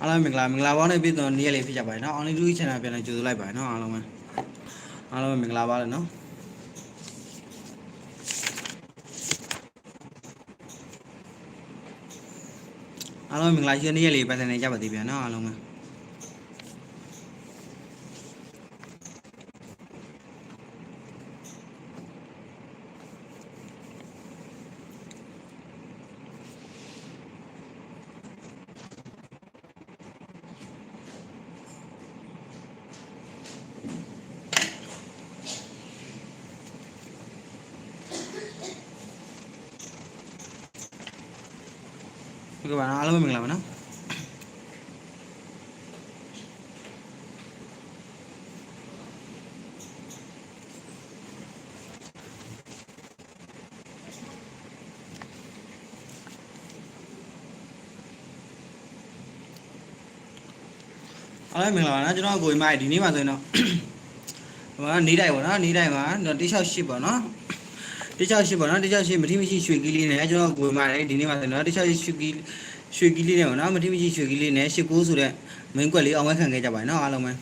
အားလုံးမင်္ဂလာမင်္ဂလာပေါင်းနဲ့ပြည့်စုံနေ့ရက်လေးဖြစ်ကြပါတယ်နော်အောင်လေးလူကြီး channel ပြန်လည်ကြိုဆိုလိုက်ပါတယ်နော်အားလုံးပဲအားလုံးပဲမင်္ဂလာပါလေနော်အားလုံးပဲမင်္ဂလာရှိတဲ့နေ့ရက်လေးပတ်စံနေကြပါသေးပြန်နော်အားလုံးပဲ ဟုတ်ကဲ့ပါနော်အားလုံးပဲမင်္ဂလာပါနော်အားလုံးပဲမင်္ဂလာပါနော်ကျွန်တော်ကိုယ်မိုက်ဒီနေ့မှဆိုရင်တော့ဟိုကနေတိုင်းပေါ့နော်နေတိုင်းမှာတိ၆၈ပေါ့နော် တိ၆၈ပေါ့နော်တိ၆၈မတိမရှိရွှေကီးလေးနဲ့ကျွန်တော်ကိုယ်မိုက်လေဒီနေ့မှဆိုရင်တော့တိ၆၈ရွှေကီးရွှေကီးလေးနဲ့ပေါ့နော်မတိမရှိရွှေကီးလေးနဲ့၈၉ဆိုတဲ့ main ကွက်လေးအောင်ဝဲခံခဲ့ကြပါတယ်နော်အားလုံးပဲ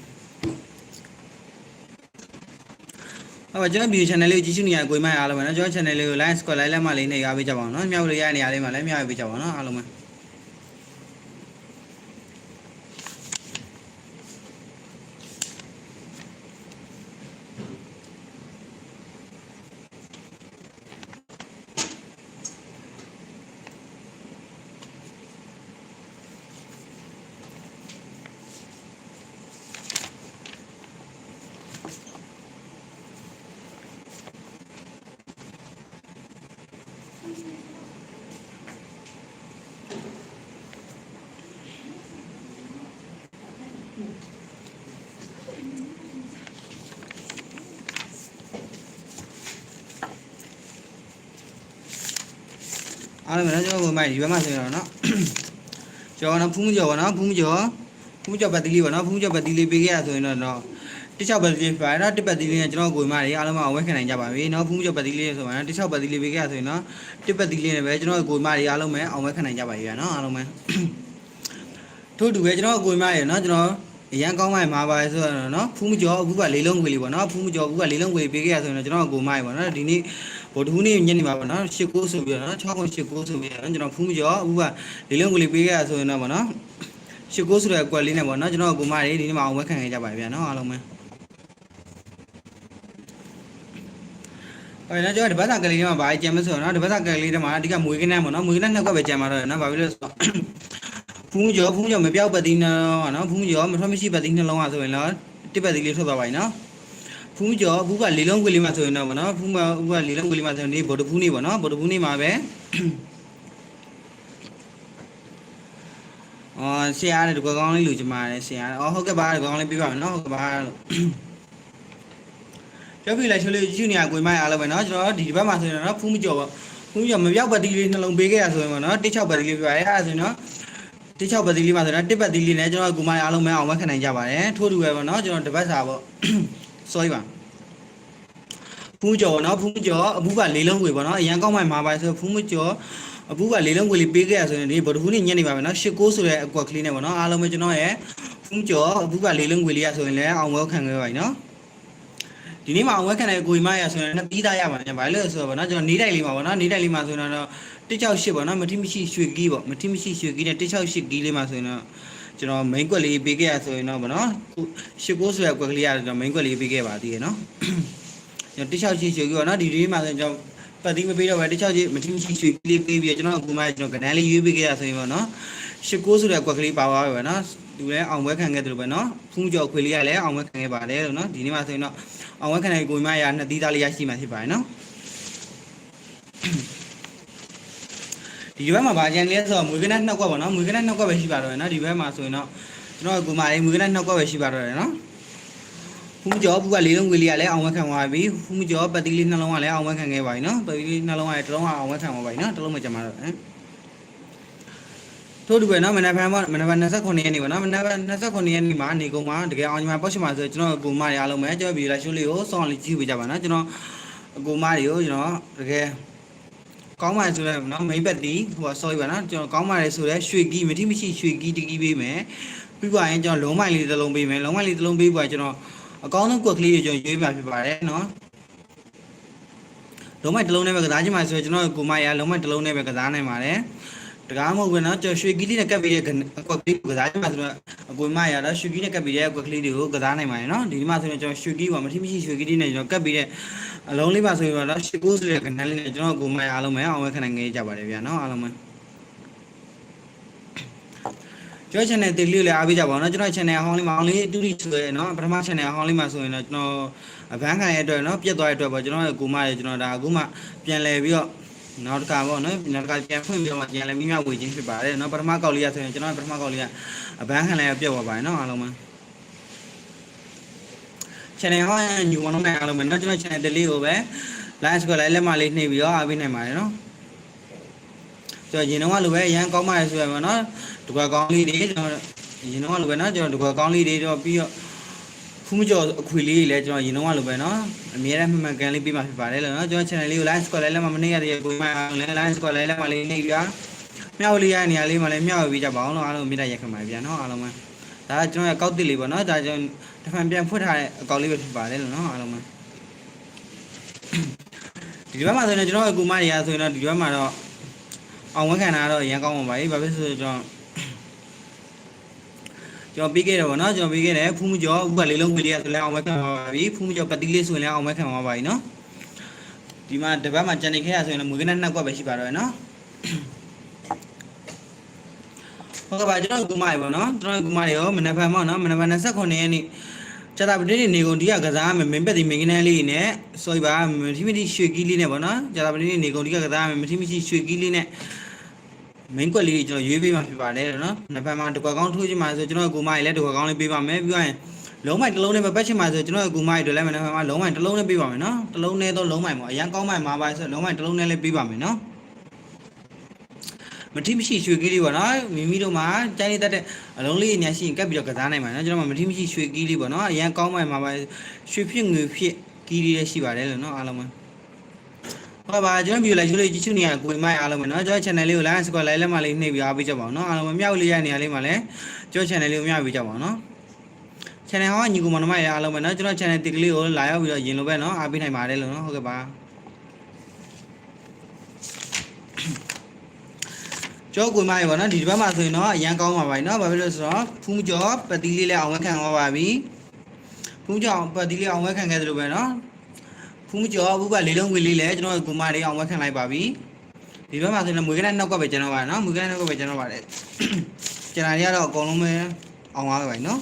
ဟုတ်ပါကျွန်တော် video channel လေးကိုကြည့်ရှုနေရကိုယ်မိုက်အားလုံးပဲနော်ကျွန်တော် channel လေးကို like subscribe like လက်မလေးနဲ့ရပေးကြပါအောင်နော်မြောက်လို့ရတဲ့နေရာလေးမှာလည်းမြောက်ပေးကြပါအောင်နော်အားလုံးပဲ အားလုံးပဲနော်ကျွန်တော်ကိုယ်မိုက်ဒီဘက်မှာဆိုရင်တော့နော်ကျော်နော်ဖူးမကျော်ပါနော်ဖူးမကျော်ဖူးမကျော်ပတ်တီးလေးပါနော်ဖူးမကျော်ပတ်တီးလေးပေးခဲ့ရဆိုရင်တော့တော့တစ်ချောက်ပတ်တီးလေးပါနော်တစ်ပတ်တီးလေးနဲ့ကျွန်တော်ကိုယ်မိုက်တွေအားလုံးမအောင်ဝဲခံနိုင်ကြပါပြီနော်ဖူးမကျော်ပတ်တီးလေးဆိုရင်တစ်ချောက်ပတ်တီးလေးပေးခဲ့ရဆိုရင်တော့တစ်ပတ်တီးလေးနဲ့ပဲကျွန်တော်ကိုယ်မိုက်တွေအားလုံးပဲအောင်ဝဲခံနိုင်ကြပါပြီဗျာနော်အားလုံးပဲထို့တူပဲကျွန်တော်ကိုယ်မိုက်ရနော်ကျွန်တော်အရန်ကောင်းမိုက်မှာပါဆိုတော့နော်ဖူးမကျော်အခုကလေးလုံးခွေလေးပေါ့နော်ဖူးမကျော်အခုကလေးလုံးခွေပေးခဲ့ရဆိုရင်တော့ကျွန်တော်ကိုယ်မိုက်ပေါ့နော်ဒီနေ့ ဗိုလ်တခုနေ့ညနေမှာပေါ့နော်၈9ဆိုပြီးတော့နော်6ခု8 9ဆိုပြီးတော့ကျွန်တော်ဖူးမကျော်အခုကလေးလုံးကလေးပေးခဲ့ရဆိုရင်တော့ပေါ့နော်၈9ဆိုတဲ့အကွက်လေးနဲ့ပေါ့နော်ကျွန်တော်ကိုမလေးဒီနေ့မှာအောင်ဝဲခံခဲ့ကြပါဗျာနော်အားလုံးပဲအဲ့တော့ကျွန်တော်ဒီဘက်စာကလေးတွေမှာဗာကြံမဆိုတော့နော်ဒီဘက်စာကလေးတွေမှာအဓိကမွေးကင်းနဲ့ပေါ့နော်မွေးကင်းနဲ့နှစ်ကွက်ပဲကြံမှာတော့နော်ဘာဖြစ်လို့လဲဆိုတော့ဖူးမကျော်ဖူးမကျော်မပြောက်ပတ်သီးနှလုံးနော်ဖူးမကျော်မထွက်မရှိပတ်သီးနှလုံးอ่ะဆိုရင်တော့တစ်ပတ်သီးလေးထွက်သွားပါ යි နော် ဖူးကျော်ဘူးကလေးလုံးခွေလေးမှာဆိုရင်တော့ဗောနော်ဖူးမဦးကလေးလုံးခွေလေးမှာဆိုရင်ဒီဗော်တဖူးနေဗောနော်ဗော်တဖူးနေမှာပဲအော်ဆရာတဲ့ဒီကောင်းလေးလူချင်ပါတယ်ဆရာအော်ဟုတ်ကဲ့ပါဒီကောင်းလေးပြပါမယ်နော်ဟုတ်ကဲ့ပါလို့ပြောပြလိုက်ချိုးလေးယူနေရကိုမိုင်းအားလုံးပဲနော်ကျွန်တော်ဒီဘက်မှာဆိုရင်တော့ဖူးမကျော်ဗောဖူးမကျော်မပြောက်ပတ်တီးလေးနှလုံးပေးခဲ့ရဆိုရင်ဗောနော်တစ်ချောက်ပတ်တီးလေးပြပါရဲအဲ့ဒါဆိုရင်နော်တစ်ချောက်ပတ်တီးလေးမှာဆိုတော့တစ်ပတ်တီးလေးနဲ့ကျွန်တော်ကိုမိုင်းအားလုံးပဲအောင်မခံနိုင်ကြပါတယ်ထို့တူပဲဗောနော်ကျွန်တော်တစ်ပတ်စာဗော sorry ပါဖူးကျော်နော်ဖူးကျော်အဘူးကလေးလုံးဝေပေါ့နော်အရန်ကောင်းမှမှာပါဆိုဖူးမကျော်အဘူးကလေးလုံးဝေလေးပေးခဲ့ရဆိုရင်ဒီဗဒဖူးနေညက်နေပါမယ်နော်ရှစ်ကိုဆိုတဲ့အကွက်ကလေးနဲ့ပေါ့နော်အားလုံးပဲကျွန်တော်ရဲ့ဖူးကျော်အဘူးကလေးလုံးဝေလေးရဆိုရင်လည်းအောင်ဝဲခံခဲ့ပါပြီနော်ဒီနေ့မှာအောင်ဝဲခံတဲ့ကိုကြီးမရဆိုရင်နှစ်ပြီးသားရပါမယ်ဘာလို့လဲဆိုတော့ဗောနော်ကျွန်တော်နေတိုက်လေးမှာဗောနော်နေတိုက်လေးမှာဆိုရင်တော့168ပေါ့နော်မတိမရှိရွှေကီးပေါ့မတိမရှိရွှေကီးနဲ့168ကီးလေးမှာဆိုရင်တော့ ကျွန်တော် main ကွက်လေးပေးခဲ့ရဆိုရင်တော့ဗောနော်ရှစ်ကိုဆိုတဲ့ကွက်ကလေးရကျွန်တော် main ကွက်လေးပေးခဲ့ပါသေးတယ်နော်ကျွန်တော်တစ်ချောက်ချင်းရွှေကြီးပေါ့နော်ဒီဒီမှာဆိုရင်ကျွန်တော်ပတ်တိမပေးတော့ပဲတစ်ချောက်ချင်းမထင်းချင်းရွှေကြီးလေးပေးပြီးကျွန်တော်အခုမှကျွန်တော်ကနန်းလေးရွေးပေးခဲ့ရဆိုရင်ပေါ့နော်ရှစ်ကိုးဆိုတဲ့ကွက်ကလေးပါသွားပြီပေါ့နော်သူလည်းအောင်ပွဲခံခဲ့တယ်လို့ပဲနော်ဖူးကြော်ခွေလေးကလည်းအောင်ပွဲခံခဲ့ပါတယ်လို့နော်ဒီနေ့မှာဆိုရင်တော့အောင်ပွဲခံတဲ့ကိုမရနှစ်သီးသားလေးရရှိမှဖြစ်ပါတယ်နော် ဒီဘက်မှာဗာကြံလေးဆိုတော့မွေကနက်နှစ်ကွက်ပေါ့နော်မွေကနက်နှစ်ကွက်ပဲရှိပါတော့တယ်နော်ဒီဘက်မှာဆိုရင်တော့ကျွန်တော်ကိုမလေးမွေကနက်နှစ်ကွက်ပဲရှိပါတော့တယ်နော်ဖူးကျော်ဘူးကလေးလုံးဝေးလေးကလည်းအောင်ဝဲခံသွားပြီဖူးကျော်ပတ်တီးလေးနှလုံးကလည်းအောင်ဝဲခံခဲ့ပါပြီနော်ပတ်တီးလေးနှလုံးကလည်းတစ်လုံးကအောင်ဝဲခံသွားပါပြီနော်တစ်လုံးမကြမှာတော့ဟမ်ထို့တူပဲနော်မနက်ဖြန်မမနက်ဖြန်29ရက်နေ့ပါနော်မနက်ဖြန်29ရက်နေ့မှာနေကုန်မှာတကယ်အောင်ညီမပေါ့ရှင်မှာဆိုကျွန်တော်အကူမတွေအားလုံးပဲကျွန်တော်ဗီဒီယိုလိုက်ရှိုးလေးကိုစောင့်လေးကြည့်ပေးကြပါနော်ကျွန်တော်အကူမတွေကိုကျွန်တော်တကယ် ကောင်းပါဆိုတော့နော်မိတ်ဘက်တီဟို sorry ပါနော်ကျွန်တော်ကောင်းပါတယ်ဆိုတော့ရွှေကီးမတိမရှိရွှေကီးတကီးပေးမယ်ပြီးပါရင်ကျွန်တော်လုံးမိုင်လေးတစ်လုံးပေးမယ်လုံးမိုင်လေးတစ်လုံးပေးပါကျွန်တော်အကောင်းဆုံးကွက်ကလေးကိုကျွန်တော်ရွေးပြဖြစ်ပါတယ်နော်လုံးမိုင်တစ်လုံးနဲ့ပဲကစားချင်ပါဆိုတော့ကျွန်တော်ကိုမရလုံးမိုင်တစ်လုံးနဲ့ပဲကစားနိုင်ပါတယ်တကားမဟုတ်ဘူးနော်ကျွန်တော်ရွှေကီးလေးနဲ့ကပ်ပြီးတဲ့ကွက်ကလေးကိုကစားချင်ပါဆိုတော့အကိုမရတော့ရွှေကီးနဲ့ကပ်ပြီးတဲ့ကွက်ကလေးတွေကိုကစားနိုင်ပါတယ်နော်ဒီမှာဆိုရင်ကျွန်တော်ရွှေကီးပါမတိမရှိရွှေကီးလေးနဲ့ကျွန်တော်ကပ်ပြီးတဲ့ အလုံးလေးပါဆိုရင်တော့ရှစ်ကိုဆိုတဲ့ကဏ္ဍလေးနဲ့ကျွန်တော်ကိုမရအားလုံးပဲအောင်ဝဲခဏငေးကြပါတယ်ဗျာနော်အားလုံးပဲကျွန်တော် channel တိလေးလေးအားပေးကြပါဦးနော်ကျွန်တော် channel အဟောင်းလေးမှာအောင်လေးတူတူဆိုရယ်နော်ပထမ channel အဟောင်းလေးမှာဆိုရင်တော့ကျွန်တော်အဘန်းခံရဲ့အတွက်နော်ပြတ်သွားတဲ့အတွက်ပေါ့ကျွန်တော်ကိုမရဲ့ကျွန်တော်ဒါအခုမှပြန်လဲပြီးတော့နောက်တစ်ခါပေါ့နော်နောက်တစ်ခါပြန်ဖွင့်ပြီးတော့မှပြန်လဲမိမြောက်ဝေခြင်းဖြစ်ပါတယ်နော်ပထမကောက်လေးရဆိုရင်ကျွန်တော်ပထမကောက်လေးကအဘန်းခံလည်းပြတ်သွားပါတယ်နော်အားလုံးပဲ channel ဟောညူအောင်လုပ်နိုင်အောင်လုပ်မယ်เนาะကျွန်တော် channel တလေးကိုပဲ like ကို like လက်မလေးနှိပ်ပြီးတော့အားပေးနိုင်ပါတယ်เนาะကျွန်တော်ရင်တော့လိုပဲအရန်ကောင်းပါတယ်ဆိုရမှာเนาะတကွာကောင်းလေးတွေကျွန်တော်ရင်တော့လိုပဲเนาะကျွန်တော်တကွာကောင်းလေးတွေတော့ပြီးတော့ဖူးမကျော်အခွေလေးတွေလည်းကျွန်တော်ရင်တော့လိုပဲเนาะအများအားမှန်မှန်ကန်လေးပေးမှာဖြစ်ပါတယ်လို့เนาะကျွန်တော် channel လေးကို like ကို like လက်မမနှိပ်ရတဲ့ကိုမှလည်း like ကို like လက်မလေးနှိပ်ပြီးတော့မြောက်လေးရနေရာလေးမှာလည်းမြောက်ပြီးကြပါအောင်လို့အားလုံးမြင်တရက်ခံပါဗျာเนาะအားလုံးပဲ ဒါကကျွန်တော်ရဲ့ကောက်တစ်လေးပေါ့နော်ဒါကျွန်တော်တဖန်ပြန်ဖွင့်ထားတဲ့အကောက်လေးပဲဖြစ်ပါတယ်လို့နော်အားလုံးပဲဒီဘက်မှာဆိုရင်ကျွန်တော်အကူမတွေကဆိုရင်တော့ဒီဘက်မှာတော့အောင်ဝက်ခံတာတော့အရင်ကောင်းပါပါဘာဖြစ်ဆိုကျွန်တော်ကျွန်တော်ပြီးခဲ့တယ်ဗောနော်ကျွန်တော်ပြီးခဲ့တယ်ဖူးမှုကျော်ဥပလေးလုံးကလေးကဆိုလဲအောင်ဝက်ခံပါပါပြီဖူးမှုကျော်ပတိလေးဆိုရင်လည်းအောင်ဝက်ခံပါပါပြီနော်ဒီမှာတပတ်မှာကြံနေခဲ့ရဆိုရင်လည်းမူကင်းနဲ့နှစ်ကွက်ပဲရှိပါတော့ရယ်နော် ဟုတ်ကဲ့ပါကျွန်တော်ကူမရေပေါ့နော်ကျွန်တော်ကူမရေရောမနက်ဖြန်ပေါ့နော်မနက်ဖြန်29ရက်နေ့ကျတာပတိနေကုန်ဒီကကစားမယ်မင်းပက်ဒီမင်းကနန်းလေးနဲ့ဆိုပါမတိမတိရွှေကီးလေးနဲ့ပေါ့နော်ကျတာပတိနေကုန်ဒီကကစားမယ်မတိမတိရွှေကီးလေးနဲ့မင်းကွက်လေးကျွန်တော်ရွေးပေးမှာဖြစ်ပါတယ်နော်မနက်ဖြန်မှာတကွက်ကောင်းထိုးချင်ပါဆိုကျွန်တော်ကူမရေလည်းတကွက်ကောင်းလေးပေးပါမယ်ပြီးတော့လုံးမိုင်တစ်လုံးနဲ့ပဲပတ်ချင်ပါဆိုကျွန်တော်ကူမရေတို့လည်းမနက်ဖြန်မှာလုံးမိုင်တစ်လုံးနဲ့ပေးပါမယ်နော်တစ်လုံးနဲ့တော့လုံးမိုင်ပေါ့အရန်ကောင်းမိုင်မှာပါဆိုလုံးမိုင်တစ်လုံးနဲ့လည်းပေးပါမယ်နော် မတိမရှိရွှေကီးလေးပေါ့နော်မိမိတို့မှာကျိုင်းနေတတ်တဲ့အလုံးလေးအများရှိရင်ကပ်ပြီးတော့ကစားနိုင်ပါနော်ကျွန်တော်မတိမရှိရွှေကီးလေးပေါ့နော်အရန်ကောင်းမှမှာပါရွှေဖြစ်ငွေဖြစ်ကီးလေးလည်းရှိပါတယ်လို့နော်အားလုံးပဲဟုတ်ပါကျွန်တော်ဗီဒီယိုလိုက်ချိုးလေးကြည့်ချူနေရကိုမိုက်အားလုံးပဲနော်ကျွန်တော် channel လေးကို like subscribe လိုက်လက်မလေးနှိပ်ပြီးအားပေးကြပါအောင်နော်အားလုံးပဲမြောက်လေးရနေရာလေးမှာလည်းကျွန်တော် channel လေးကိုမြောက်ပေးကြပါအောင်နော် channel ဟောညီကူမနမရအားလုံးပဲနော်ကျွန်တော် channel တစ်ကလေးကိုလာရောက်ပြီးတော့ရင်လိုပဲနော်အားပေးနိုင်ပါတယ်လို့နော်ဟုတ်ကဲ့ပါ ကျော်ကိုမိုင်းပေါ့နော်ဒီတစ်ပတ်မှာဆိုရင်တော့အရန်ကောင်းပါပါနော်ဘာဖြစ်လို့ဆိုတော့ဖူးမကျော်ပတိလေးလည်းအောင်ဝဲခံသွားပါပြီဖူးကျော်ပတိလေးအောင်ဝဲခံခဲ့သလိုပဲနော်ဖူးမကျော်ဘုဘလေးလုံးဝေးလေးလည်းကျွန်တော်ကိုမလေးအောင်ဝဲခံလိုက်ပါပြီဒီဘက်မှာဆိုရင်မွေးကနဲ့နောက်ကပဲကျွန်တော်ပါနော်မွေးကနဲ့နောက်ကပဲကျွန်တော်ပါတယ်ကျွန်တော်တွေကတော့အကုန်လုံးပဲအောင်သွားပါပြီနော်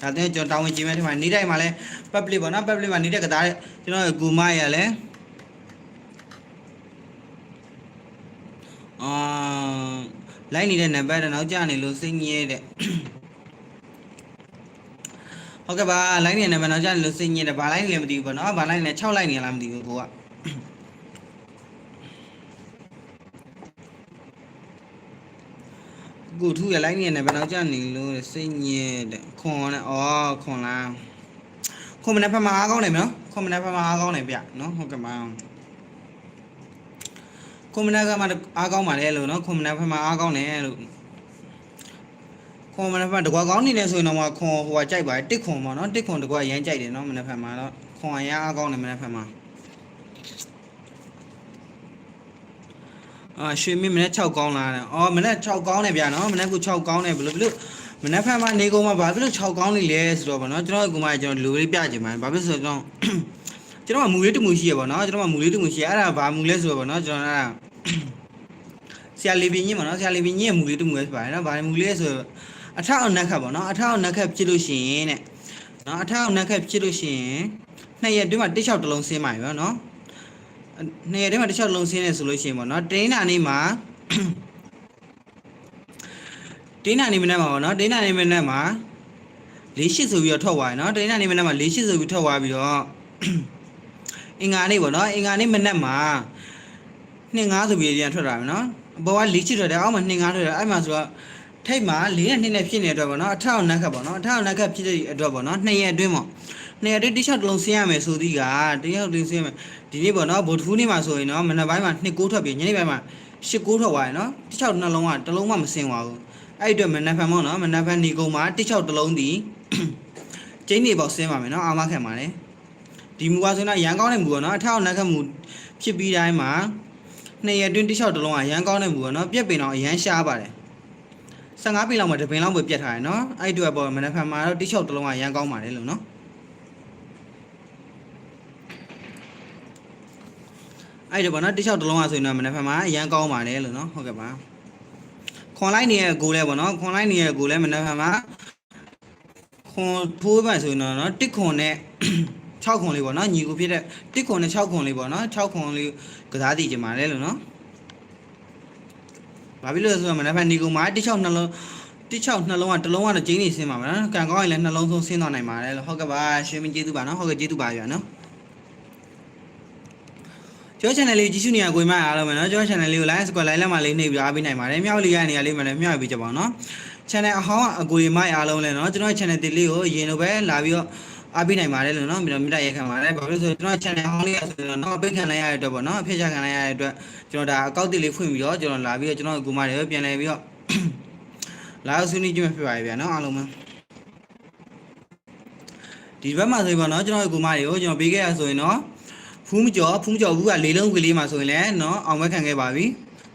ဒါတဲ့ကျွန်တော်တာဝန်ကြီးမဲ့ဒီမှာနေ့တိုင်းမှာလဲ public ပေါ့နော် public မှာနေတဲ့ကစားတဲ့ကျွန်တော်ကိုမရလ အာလိုက်နေတဲ့နံပါတ်တော့နောက်ကျနေလို့စိတ်ညစ်တဲ့ဟုတ်ကဲ့ပါလိုက်နေတဲ့နံပါတ်နောက်ကျနေလို့စိတ်ညစ်တယ်ဘာလိုက်နေလဲမသိဘူးပေါ့နော်ဘာလိုက်နေလဲ6လိုက်နေလားမသိဘူးကိုကကိုထူရလိုက်နေတဲ့နံပါတ်နောက်ကျနေလို့စိတ်ညစ်တဲ့ခွန်နဲ့ဩခွန်လားခွန်မနေ့ဖက်မှာအားကောင်းတယ်မနော်ခွန်မနေ့ဖက်မှာအားကောင်းတယ်ဗျနော်ဟုတ်ကဲ့ပါ ကွန်မနာကမှအားကောင်းပါလေလို့နော်ကွန်မနာဖက်မှာအားကောင်းတယ်လို့ကွန်မနာဖက်တကွာကောင်းနေတယ်ဆိုရင်တော့ခွန်ဟိုကကြိုက်ပါတယ်တစ်ခွန်ပေါ့နော်တစ်ခွန်တကွာရမ်းကြိုက်တယ်နော်မနာဖက်မှာတော့ခွန်အရအားကောင်းတယ်မနာဖက်မှာအာရွှေမင်းမနေ့6ကောင်းလာတယ်အော်မနေ့6ကောင်းတယ်ဗျာနော်မနေ့က6ကောင်းတယ်ဘယ်လိုဘယ်လိုမနေ့ဖက်မှာနေကုန်မှာဘာဖြစ်လို့6ကောင်းနေလဲဆိုတော့ဗောနော်ကျွန်တော်ကမှကျွန်တော်လူလေးပြချင်ပါတယ်ဘာဖြစ်ဆိုတော့ ကျွန်တော်ကမူလေးတမူရှိရပါတော့ကျွန်တော်ကမူလေးတမူရှိရအဲ့ဒါဘာမူလဲဆိုတော့ဗောနော်ကျွန်တော်အဲ့ဒါဆရာလေးပင်ကြီးပေါ့နော်ဆရာလေးပင်ကြီးရဲ့မူလေးတမူလဲဖြစ်ပါတယ်နော်ဘာမူလေးဆိုအထောက်အနက်ခတ်ပေါ့နော်အထောက်အနက်ခတ်ဖြစ်လို့ရှိရင်တဲ့နော်အထောက်အနက်ခတ်ဖြစ်လို့ရှိရင်နှစ်ရက်တွင်းမှာတစ်ချောက်တစ်လုံးဆင်းပါပြီပေါ့နော်နှစ်ရက်တွင်းမှာတစ်ချောက်လုံးဆင်းနေဆိုလို့ရှိရင်ပေါ့နော်တင်းနာနေ့မှာတင်းနာနေ့မနေ့မှာပေါ့နော်တင်းနာနေ့မနေ့မှာလေးရှစ်ဆိုပြီးတော့ထွက်သွားတယ်နော်တင်းနာနေ့မနေ့မှာလေးရှစ်ဆိုပြီးထွက်သွားပြီးတော့ အင်္ဂါနေ့ပေါ့နော်အင်္ဂါနေ့မနက်မှာ2-5ဆိုပြီးပြန်ထွက်လာမယ်နော်အပေါ်က၄ချစ်ထွက်တယ်အောက်မှာ2-5ထွက်တယ်အဲ့မှာဆိုတော့ထိတ်မှာ၄နဲ့2နဲ့ဖြစ်နေတဲ့အတွက်ပေါ့နော်အထောက်နက်ခတ်ပေါ့နော်အထောက်နက်ခတ်ဖြစ်တဲ့အတွက်ပေါ့နော်2ရက်အတွင်းပေါ့နေရာတစ်တိချောက်တစ်လုံးဆင်းရမယ်ဆိုသည်ကတယောက်တင်ဆင်းရမယ်ဒီနေ့ပေါ့နော်ဗိုလ်ထူးနေ့မှာဆိုရင်နော်မနက်ပိုင်းမှာ2ကိုးထွက်ပြီးညနေပိုင်းမှာ10ကိုးထွက်သွားရနော်တိချောက်နှလုံးကတစ်လုံးမှမဆင်းသွားဘူးအဲ့ဒီအတွက်မနက်ဖြန်ပေါ့နော်မနက်ဖြန်နေကုန်မှာတိချောက်တစ်လုံးဒီကျင်းနေပေါ့ဆင်းပါမယ်နော်အာမခံပါတယ် ဒီမူကဆိုတော့ရန်ကောင်းတဲ့မူပေါ့နော်အထောက်အနှက်ခတ်မူဖြစ်ပြီးတိုင်းမှာနှစ်ရက်တွင်းတိချောက်တစ်လုံးကရန်ကောင်းတဲ့မူပေါ့နော်ပြက်ပင်တော့အရန်ရှားပါတယ်15ပင်လောက်မှတပင်လောက်ပဲပြတ်ထားတယ်နော်အဲ့ဒီအတွက်ပေါ့မနက်ဖြန်မှာတော့တိချောက်တစ်လုံးကရန်ကောင်းပါတယ်လို့နော်အဲ့ဒါပေါ့နော်တစ်ချောက်တစ်လုံးอ่ะဆိုရင်တော့မနေ့ဖက်မှာအရန်ကောင်းပါတယ်လို့နော်ဟုတ်ကဲ့ပါခွန်လိုက်နေတဲ့ကိုလဲပေါ့နော်ခွန်လိုက်နေတဲ့ကိုလဲမနေ့ဖက်မှာခွန်ထိုးပန်ဆိုရင်တော့နော်တစ်ခွန်နဲ့ 6ခွန်လေးပေါ့နော်ညီကိုဖြစ်တဲ့1ခွန်နဲ့6ခွန်လေးပေါ့နော်6ခွန်လေးကစားတည်ကြမှာလဲလို့နော်ဘာဖြစ်လို့လဲဆိုတော့မနက်ဖြန်ညီကိုမှာ1 6နှလုံးတစ်ချောက်နှလုံးကတစ်လုံးကတော့ဂျင်းနေဆင်းပါမယ်နော်ကံကောင်းရင်လည်းနှလုံးဆုံးဆင်းသွားနိုင်ပါတယ်လို့ဟုတ်ကဲ့ပါရှင်မကျေးဇူးပါနော်ဟုတ်ကဲ့ကျေးဇူးပါရွာနော်ကျော channel လေးကြည့်ရှုနေရကိုမအားလုံးပဲနော်ကျော channel လေးကို like subscribe like လက်မလေးနှိပ်ပြားပေးနိုင်ပါတယ်မြောက်လေးရနေရလေးမှလည်းမျှဝေပေးကြပါအောင်နော် channel အဟောင်းအကိုရမအားလုံးလည်းနော်ကျွန်တော် channel တင်လေးကိုအရင်လိုပဲလာပြီးတော့ အားပေးနိုင်ပါတယ်လို့နော်ပြီးတော့မိတရဲခံပါတယ်ဘာလို့ဆိုကျွန်တော် channel ဟောင်းလေးရဆိုတော့တော့ပိတ်ခံလိုက်ရတဲ့အတွက်ပေါ့နော်အဖြစ်ချခံလိုက်ရတဲ့အတွက်ကျွန်တော်ဒါအကောက်တိလေးဖွင့်ပြီးတော့ကျွန်တော်လာပြီးတော့ကျွန်တော်ကူမတွေပြန်လဲပြီးတော့လာဆွေးနွေးကြည့်မှဖြစ်ပါရဲ့ဗျာနော်အားလုံးပဲဒီဘက်မှာဆိုရင်ပေါ့နော်ကျွန်တော်ကူမတွေကိုကျွန်တော်ပေးခဲ့ရဆိုရင်တော့ဖူးမကျော်ဖူးမကျော်ဘူးကလေးလုံးကလေးမှာဆိုရင်လည်းနော်အောင်မဲခံခဲ့ပါပြီ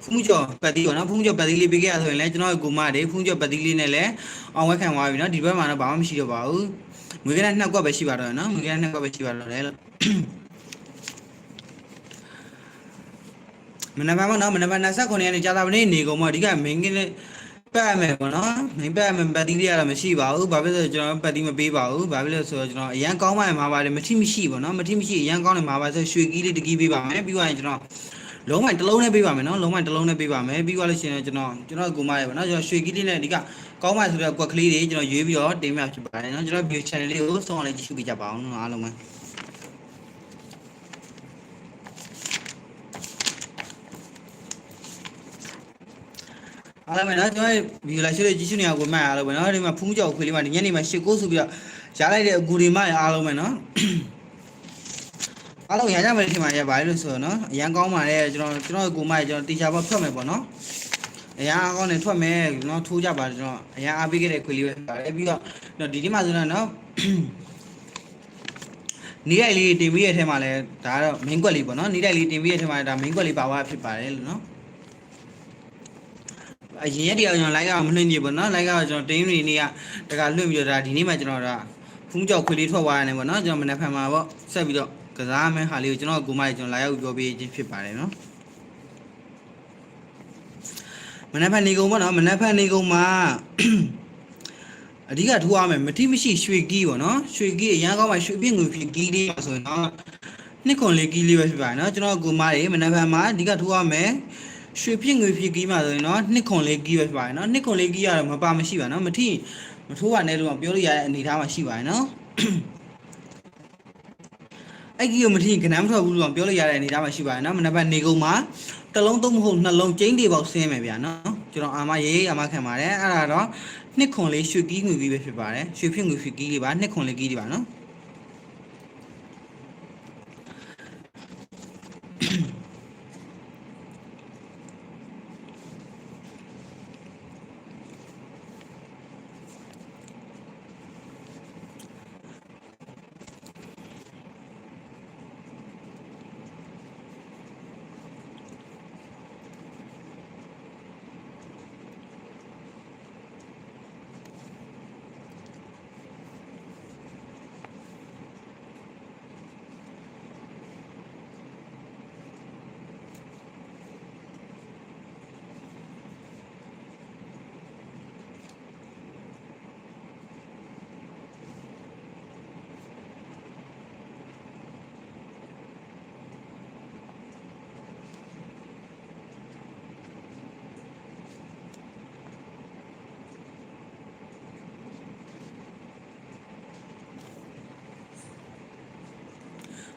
ဖူးမကျော်ပတ်သီးပေါ့နော်ဖူးမကျော်ပတ်သီးလေးပေးခဲ့ရဆိုရင်လည်းကျွန်တော်ကူမတွေဖူးမကျော်ပတ်သီးလေးနဲ့လည်းအောင်မဲခံသွားပြီနော်ဒီဘက်မှာတော့ဘာမှမရှိတော့ပါဘူး ငွေကရက်နှစ်ကွက်ပဲရှိပါတော့နော်ငွေကရက်နှစ်ကွက်ပဲရှိပါတော့လေမနက်ပိုင်းမနော်မနက်ပိုင်း29ရက်နေ့ကြာသပတေးနေကုန်မှာအဓိက main ကလေးပတ်ရမယ်ပေါ့နော် main ပတ်ရမယ်ပတ်သီးလေးရတော့မရှိပါဘူးဘာဖြစ်လို့ကျွန်တော်ပတ်သီးမပေးပါဘူးဘာဖြစ်လို့ဆိုတော့ကျွန်တော်အရန်ကောင်းမှမှာပါတယ်မထိမရှိပေါ့နော်မထိမရှိအရန်ကောင်းနေမှာပါဆိုရွှေကြီးလေးတကြီးပေးပါမယ်ပြီးတော့ကျွန်တော် လုံးဝတစ်လုံးနဲ့ပေးပါမယ်နော်လုံးဝတစ်လုံးနဲ့ပေးပါမယ်ပြီးသွားလို့ရှိရင်ကျွန်တော်ကျွန်တော်ကိုမရပါနော်ကျွန်တော်ရွှေကီးလေးနဲ့အဓိကကောင်းပါဆိုတော့ကွက်ကလေးတွေကျွန်တော်ရွေးပြီးတော့တင်ပြဖြစ်ပါတယ်နော်ကျွန်တော် view channel လေးကိုဆုံးအောင်လေးကြည့်ရှုပေးကြပါအောင်နော်အားလုံးပဲအားလုံးပဲနော်ကျွန်တော် view လိုက်ရှိတဲ့ကြီးစုနေရာကိုမှတ်အားလုံးပဲနော်ဒီမှာဖူးကြောက်ခွေးလေးမှာညနေမှာရှစ်ကိုဆိုပြီးတော့ရားလိုက်တဲ့အကူတွေမှအားလုံးပဲနော် အားလုံးရကြမယ်ထင်ပါတယ်ဗာလို့ဆိုတော့နော်အရန်ကောင်းပါတယ်ကျွန်တော်ကျွန်တော်ကိုမကျွန်တော်တီချာဘောဖြတ်မယ်ပေါ့နော်အရန်ကောင်းနေထွက်မယ်နော်ထိုးကြပါကျွန်တော်အရန်အားပေးခဲ့တဲ့ခွေလေးပဲပါတယ်ပြီးတော့ကျွန်တော်ဒီဒီမှာဆိုတော့နော်နေရိုက်လေးတင်ပြီးရဲ့အထဲမှာလဲဒါကတော့ main ကွက်လေးပေါ့နော်နေရိုက်လေးတင်ပြီးရဲ့အထဲမှာဒါ main ကွက်လေးပါဝါဖြစ်ပါတယ်လို့နော်အရင်ရက်တည်းအောင်ကျွန်တော် live ကမလွှင့်ကြဘူးပေါ့နော် live ကကျွန်တော်တင်းနေနေကတကလွှင့်ပြီးတော့ဒါဒီနေ့မှကျွန်တော်ဒါဖုန်းကြောက်ခွေလေးထွက်သွားရတယ်ပေါ့နော်ကျွန်တော်မနက်ဖြန်မှာပေါ့ဆက်ပြီးတော့ ကစားမယ်ဟာလေးကိုကျွန်တော်ကိုမလေးကျွန်တော်လာရောက်ပြောပေးခြင်းဖြစ်ပါတယ်နော်မနေ့ဖန်နေကုန်ပေါ့နော်မနေ့ဖန်နေကုန်မှာအဓိကထိုးရမယ်မတိမရှိရွှေကီးပေါ့နော်ရွှေကီးအရန်ကောင်းမှရွှေပြည့်ငွေဖြစ်ကီးလေးပါဆိုရင်တော့နှစ်ခွန်လေးကီးလေးပဲဖြစ်ပါတယ်နော်ကျွန်တော်ကိုမလေးမနေ့ဖန်မှာအဓိကထိုးရမယ်ရွှေဖြစ်ငွေဖြစ်ကီးမှာဆိုရင်တော့နှစ်ခွန်လေးကီးပဲဖြစ်ပါတယ်နော်နှစ်ခွန်လေးကီးကတော့မပါမရှိပါနော်မထိမထိုးပါနဲ့လို့ပြောလို့ရတဲ့အနေအထားမှာရှိပါတယ်နော် အဲ့ကြီးကိုမထိကနမ်းမထွက်ဘူးလို့ပြောလို့ရတဲ့အနေအထားမှာရှိပါတယ်နော်မနက်ဖြန်နေကုန်မှာတစ်လုံးသုံးမဟုတ်နှလုံးကျင်းတွေပေါက်ဆင်းမယ်ဗျာနော်ကျွန်တော်အာမရေးအာမခံပါတယ်အဲ့ဒါတော့နှစ်ခွန်လေးရွှေကီးငွေကီးပဲဖြစ်ပါတယ်ရွှေဖြစ်ငွေဖြစ်ကီးလေးပါနှစ်ခွန်လေးကီးလေးပါနော်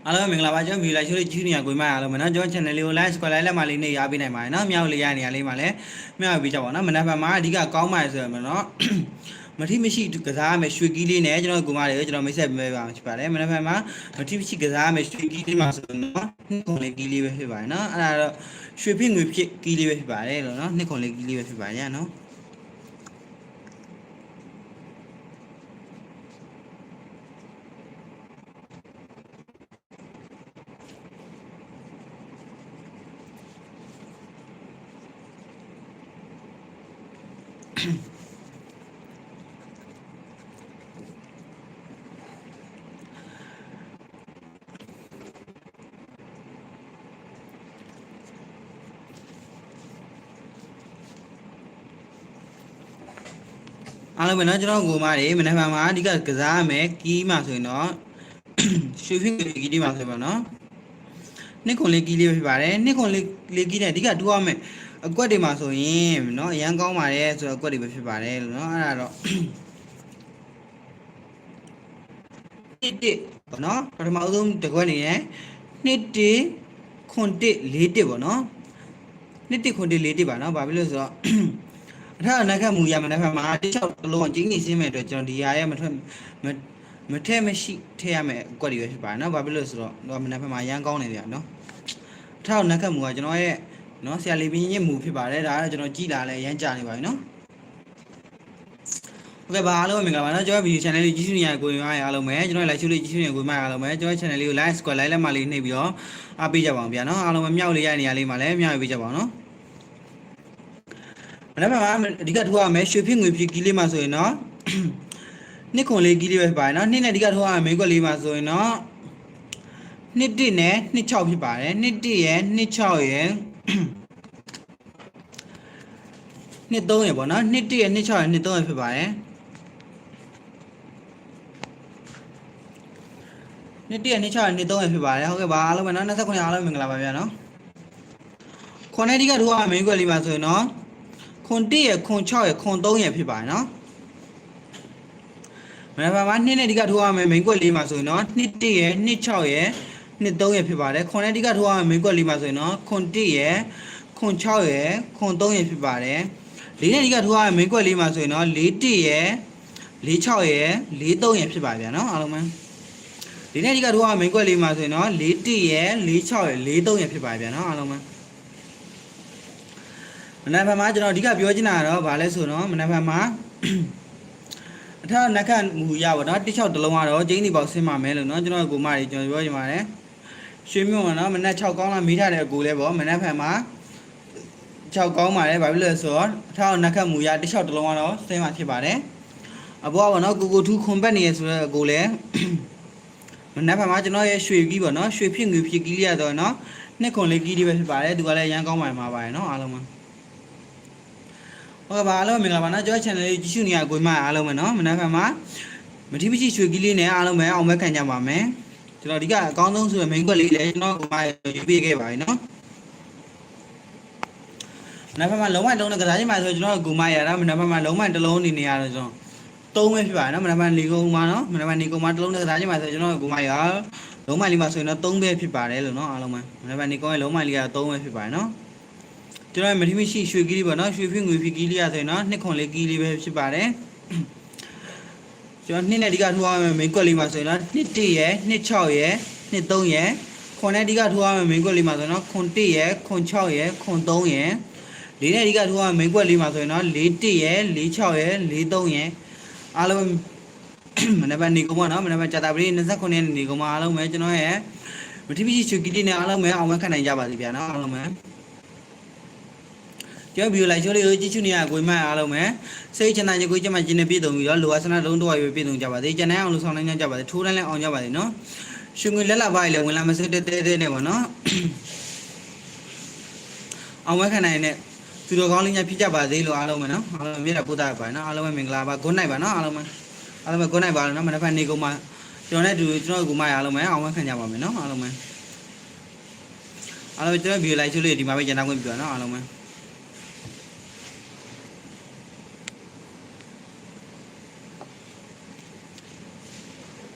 အားလုံးပဲမင်္ဂလာပါကျွန်တော်ဗီဒီယိုလိုက်ရှိုးလေးကြည့်နေရကိုမအားလုံးမနော်ကျွန်တော် channel လေးကို like subscribe လိုက်လက်မလေးနဲ့ရပေးနိုင်ပါတယ်နော်မြောက်လေးရနေရလေးမှာလည်းမြောက်ပြီးကြပါတော့နော်မနက်ဖြန်မှာအဓိကကောင်းပါဆိုရမယ်နော်မထီမရှိကစားရမယ်ရွှေကီးလေးနဲ့ကျွန်တော်ကိုမလေးကိုကျွန်တော်မိတ်ဆက်ပေးပါမှာဖြစ်ပါတယ်မနေ့ကမှမထီမရှိကစားရမယ်ရွှေကီးလေးမှာဆိုတော့နှစ်ခွန်လေးကီးလေးပဲဖြစ်ပါတယ်နော်အဲ့ဒါတော့ရွှေဖြစ်ငွေဖြစ်ကီးလေးပဲဖြစ်ပါတယ်လို့နော်နှစ်ခွန်လေးကီးလေးပဲဖြစ်ပါတယ်နော် အားလုံးပဲเนาะကျွန်တော်ကိုမတွေမနေ့ကမှအဓိကကစားရမယ်ကီးမှာဆိုရင်တော့ ရွှေဖင်းကီးဒီမှာဆိုပါเนาะနှစ်ခွန်လေးကီးလေးပဲဖြစ်ပါတယ်နှစ်ခွန်လေးလေးကီးနဲ့အဓိကတူရမယ်အကွက်တွေမှာဆိုရင်เนาะအရန်ကောင်းပါတယ်ဆိုတော့အကွက်တွေပဲဖြစ်ပါတယ်လို့เนาะအဲ့ဒါတော့ တစ်တစ်ပေါ့နော်ပထမဆုံးတစ်ခွက်နေရင်နှစ်တစ်ခွန်တစ်လေးတစ်ပေါ့နော်နှစ်တစ်ခွန်တစ်လေးတစ်ပါနော်ဘာဖြစ်လို့ဆိုတော့ အထက်လက်ခတ်မူရမနက်ဖက်မှာတိချောက်တလုံးကြီးကြီးစင်းမဲ့အတွက်ကျွန်တော်ဒီဟာရဲ့မထွက်မထဲမရှိထဲရမယ်အကွက်တွေပဲဖြစ်ပါတယ်နော်ဘာဖြစ်လို့ဆိုတော့တော့မနက်ဖက်မှာရမ်းကောင်းနေဗျာနော်အထောက်နက်ကမူကကျွန်တော်ရဲ့နော်ဆရာလေးပင်ရစ်မူဖြစ်ပါတယ်ဒါကတော့ကျွန်တော်ကြည်လာလဲရမ်းကြနေပါပြီနော်ဟုတ်ကဲ့ပါအားလုံးမင်္ဂလာပါနော်ကျွန်တော်ဗီဒီယို channel လေးကြီးစုနေရကိုရင်အားလုံးပဲကျွန်တော် live show လေးကြီးစုနေကိုရင်အားလုံးပဲကျွန်တော် channel လေးကို like square like လက်မလေးနှိပ်ပြီးတော့အားပေးကြပါအောင်ဗျာနော်အားလုံးပဲမြောက်လေးရိုက်နေရလေးမှာလည်းမြောက်ပေးကြပါအောင်နော် မနေ့ကအဓိကထိုးရမယ်ရွှေဖြစ်ငွေဖြစ်ကီးလေးမှာဆိုရင်တော့နှစ်ခွန်လေးကီးလေးပဲဖြစ်ပါတယ်နော်နှစ်နဲ့အဓိကထိုးရမယ်မိတ်ကွက်လေးမှာဆိုရင်တော့နှစ်တစ်နဲ့နှစ်6ဖြစ်ပါတယ်နှစ်တစ်ရယ်နှစ်6ရယ်နှစ်3ရယ်ပေါ့နော်နှစ်တစ်ရယ်နှစ်6ရယ်နှစ်3ရယ်ဖြစ်ပါတယ်နှစ်တစ်ရယ်နှစ်6ရယ်နှစ်3ရယ်ဖြစ်ပါတယ်ဟုတ်ကဲ့ပါအားလုံးပဲနော်29အားလုံးမင်္ဂလာပါဗျာနော်ခွန်နဲ့အဓိကထိုးရမယ်မိတ်ကွက်လေးမှာဆိုရင်တော့ ခွန်1ရယ်ခွန်6ရယ်ခွန်3ရယ်ဖြစ်ပါတယ်နော်မနက်ဖြန်မှာနှစ်နဲ့အဓိကထိုးရမယ်မိန်ကွက်လေးမှာဆိုရင်တော့နှစ်1ရယ်နှစ်6ရယ်နှစ်3ရယ်ဖြစ်ပါတယ်ခွန်နဲ့အဓိကထိုးရမယ်မိန်ကွက်လေးမှာဆိုရင်တော့ခွန်1ရယ်ခွန်6ရယ်ခွန်3ရယ်ဖြစ်ပါတယ်လေးနဲ့အဓိကထိုးရမယ်မိန်ကွက်လေးမှာဆိုရင်တော့4 1ရယ်4 6ရယ်4 3ရယ်ဖြစ်ပါဗျာနော်အားလုံးပဲလေးနဲ့အဓိကထိုးရမယ်မိန်ကွက်လေးမှာဆိုရင်တော့4 1ရယ်4 6ရယ်4 3ရယ်ဖြစ်ပါဗျာနော်အားလုံးပဲမ နက်ဖြန်မှာကျွန်တော်အဓိကပြောချင်တာကတော့ဗာလဲဆိုတော့မနက်ဖြန်မှာ အထက်နက်ခတ်မူရပါတော့တစ်ချောက်တစ်လုံးကတော့ကျင်းဒီပေါက်ဆင်းပါမယ်လို့เนาะကျွန်တော်ကိုမကြီးကျွန်တော်ပြောချင်ပါတယ်ရွှေမြုံကနော်မနက်6ကောင်းလာမိထားတဲ့အကူလဲပေါ့မနက်ဖန်မှာ6ကောင်းပါတယ်ဘာဖြစ်လဲဆိုတော့အထက်နက်ခတ်မူရတစ်ချောက်တစ်လုံးကတော့ဆင်းမှာဖြစ်ပါတယ်အဘောကပေါ့နော်ကိုကိုထူးခွန်ပတ်နေရဆိုတဲ့အကူလဲ မနက်ဖန်မှာကျွန်တော်ရဲ့ရွှေကြီးပေါ့နော်ရွှေဖြစ်ငွေဖြစ်ကြီးလေးရတော့เนาะနှစ်ခွန်လေးကြီးလေးပဲဖြစ်ပါတယ်သူကလည်းရန်ကောင်းပါမှာပါတယ်เนาะအားလုံးပါ ဟုတ်ကဲ့ပါအားလုံးမင်္ဂလာပါနော်ကျွန်တော် channel လေးကြည့်ရှုနေရကိုမအားလုံးပဲနော်မနက်ဖြန်မှာမတိပချိရွှေကြီးလေးနဲ့အားလုံးပဲအောင်မဲ့ခံကြပါမယ်ကျွန်တော်အဓိကအကောင်းဆုံးဆိုတဲ့ main quest လေးလည်းကျွန်တော်ကိုမရွေးပေးခဲ့ပါပြီနော်မနက်ဖြန်မှာလုံးဝလုံးနဲ့ကစားချိန်မှာဆိုကျွန်တော်ကိုမရတာမနက်ဖြန်မှာလုံးဝတစ်လုံးနေနေရတော့ကျွန်တော်သုံးပဲဖြစ်ပါတယ်နော်မနက်ဖြန်နေကုန်မှာနော်မနက်ဖြန်နေကုန်မှာတစ်လုံးနဲ့ကစားချိန်မှာဆိုကျွန်တော်ကိုမရလုံးဝလေးမှာဆိုရင်တော့သုံးပဲဖြစ်ပါတယ်လို့နော်အားလုံးပဲမနက်ဖြန်နေကုန်ရဲ့လုံးဝလေးကတော့သုံးပဲဖြစ်ပါတယ်နော် ကျွန်တော်မထီမရှိရွှေကီးလေးပေါ့နော်ရွှေဖြစ်ငွေဖြစ်ကီးလေးရဆိုရင်တော့နှစ်ခွန်လေးကီးလေးပဲဖြစ်ပါတယ်ကျွန်တော်နှစ်နဲ့အဓိကထိုးရမယ်မိန်ကွက်လေးမှာဆိုရင်တော့နှစ်1ရယ်နှစ်6ရယ်နှစ်3ရယ်ခွန်နဲ့အဓိကထိုးရမယ်မိန်ကွက်လေးမှာဆိုရင်တော့ခွန်1ရယ်ခွန်6ရယ်ခွန်3ရယ်လေးနဲ့အဓိကထိုးရမယ်မိန်ကွက်လေးမှာဆိုရင်တော့4 1ရယ်4 6ရယ်4 3ရယ်အားလုံးမနေ့ကနေကုန်ပါနော်မနေ့ကကြာတာပရိ29ရက်နေကုန်ပါအားလုံးပဲကျွန်တော်ရဲ့မထီမရှိရွှေကီးလေးနဲ့အားလုံးပဲအောင်မခံနိုင်ကြပါစေဗျာနော်အားလုံးပဲ ကျွန်တော်ဗီဒီယိုလိုက်ချိုးလေးကိုကြည့်ရှုနေရကိုမအားလုံးပဲစိတ်ချမ်းသာကြကိုကြမှာကျင်းနေပြည့်စုံပြီးတော့လိုအပ်စနာလုံးတော့ရွေပြည့်စုံကြပါစေကျန်တဲ့အောင်လို့ဆောင်နိုင်ကြပါစေထိုးတန်းလည်းအောင်ကြပါစေနော်ရှင်ငွေလက်လာပါလေဝင်လာမစတဲ့တဲတဲနဲ့ပေါ့နော်အောင်ဝဲခံနိုင်တဲ့သူတော်ကောင်းလေးများဖြစ်ကြပါစေလို့အားလုံးပဲနော်အားလုံးမြတ်တာပို့တာပါနော်အားလုံးပဲမင်္ဂလာပါ good night ပါနော်အားလုံးပဲအားလုံးပဲ good night ပါလို့နော်မနေ့ကနေကုန်မှာကျွန်တော်နဲ့တူကျွန်တော်ကိုမရအားလုံးပဲအောင်ဝဲခံကြပါမယ်နော်အားလုံးပဲအားလုံးပဲကျွန်တော်ဗီဒီယိုလိုက်ချိုးလေးဒီမှာပဲကျန်တာခွင့်ပြပါနော်အားလုံးပဲ